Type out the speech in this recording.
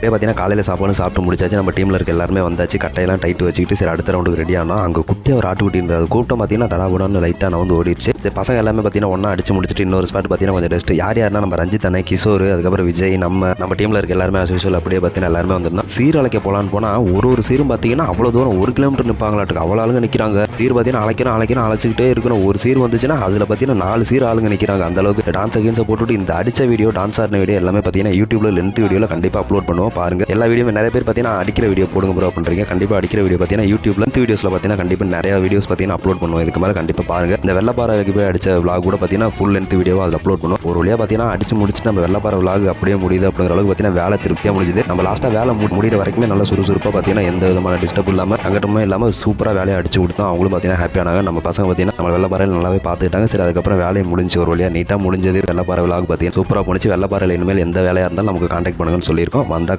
இதே பார்த்தீங்கன்னா காலையில் சாப்பாடு சாப்பிட்டு முடிச்சாச்சு. நம்ம டீமில் இருக்க எல்லாருமே வந்தாச்சு. கட்டையெல்லாம் டைட்டு வச்சுக்கிட்டு சரி அடுத்த ரவுண்டுக்கு ரெடி ஆனால் அங்கே குட்டியாக ஒரு ஆட்டுக்குட்டி இருந்தது. அது கூட்டம் பார்த்தீங்கன்னா தடாபுடான்னு லைட்டாக நான் வந்து ஓடிடுச்சு சரி பசங்க எல்லாமே பார்த்தீங்கன்னா ஒன்றா அடிச்சு முடிச்சுட்டு இன்னொரு ஸ்பாட் பார்த்தீங்கன்னா கொஞ்சம் ரெஸ்ட் யார் யாருன்னா நம்ம ரஞ்சித் அண்ணே கிஷோர் அதுக்கப்புறம் விஜய் நம்ம நம்ம டீமில் இருக்க எல்லாருமே as அப்படியே பார்த்தீங்கன்னா எல்லாருமே வந்திருந்தோம். சீர் அழைக்க போகலான்னு போனால் ஒரு ஒரு சீரும் பார்த்தீங்கன்னா அவ்வளோ தூரம் ஒரு கிலோமீட்டர் நிற்பாங்களாட்டுக்கு அவ்வளோ ஆளுங்க நிற்கிறாங்க சீர் பார்த்தீங்கன்னா அழைக்கிறோம் அழைக்கிறோம் அழைச்சிக்கிட்டே இருக்கணும். ஒரு சீர் வந்துச்சுன்னா அதில் பார்த்தீங்கன்னா நாலு சீர் ஆளுங்க நிற்கிறாங்க அந்த அளவுக்கு டான்ஸ் அகேன்ஸை போட்டுட்டு இந்த அடிச்ச வீடியோ டான்ஸ் ஆடின வீடியோ எல்லாமே பார்த்தீங்கன்னா யூடியூப்ல லென்த் வீடியோவில் கண்டிப்பாக அப்லோட் பண்ணுவோம். பாருங்க. எல்லா வீடியோ நிறைய பேர் பார்த்தீங்கன்னா அடிக்கிற வீடியோ போடுங்க ப்ரோ பண்ணுறீங்க கண்டிப்பாக அடிக்கிற வீடியோ பார்த்தீங்கன்னா யூடியூப்ல லென்த் வீடியோஸில் பார்த்தீங்கன்னா கண்டிப்பாக நிறைய வீடியோஸ் பார்த்தீங்கன்னா அப்லோட் பண்ணுவோம். இதுக்கு மேலே கண்டிப்பாக பாருங்க. இந்த வெள்ளப்பாறை வெள்ளப்பாறைக்கு போய் அடிச்ச விளாக் கூட பார்த்தீங்கன்னா ஃபுல் லென்த் வீடியோவை அதில் அப்லோட் பண்ணுவோம். ஒரு வழியாக பார்த்தீங்கன்னா அடிச்சு முடிச்சுட்டு நம்ம வெள்ளப்பாறை விளாக் அப்படியே முடியுது அப்படிங்கிற அளவுக்கு பார்த்தீங்கன்னா வேலை திருப்தியாக முடிஞ்சுது. நம்ம லாஸ்ட்டாக வேலை மு- முடிகிற வரைக்குமே நல்லா சுறுசுறுப்பாக பார்த்தீங்கன்னா எந்த விதமான டிஸ்டர்ப் இல்லாமல் அங்கட்டமே இல்லாமல் சூப்பராக வேலையை அடிச்சு கொடுத்தோம் அவங்களும் பார்த்தீங்கன்னா ஹாப்பியானாங்க நம்ம பசங்க பார்த்தீங்கன்னா நம்ம வெள்ளப்பாறையில் நல்லாவே பார்த்துக்கிட்டாங்க சரி அதுக்கப்புறம் வேலையை முடிஞ்சு ஒரு வழியாக நீட்டாக முடிஞ்சது. வெள்ளப்பாறை விளாக் பார்த்தீங்கன்னா சூப்பராக போனிச்சு வெள்ளப்பாறையில் இனிமேல் எந்த வேலையாக இருந்தாலும் நமக்கு கான்டாக்ட் பண்ணுங்கன்னு சொல்லியிருக்கோம். வந்தால்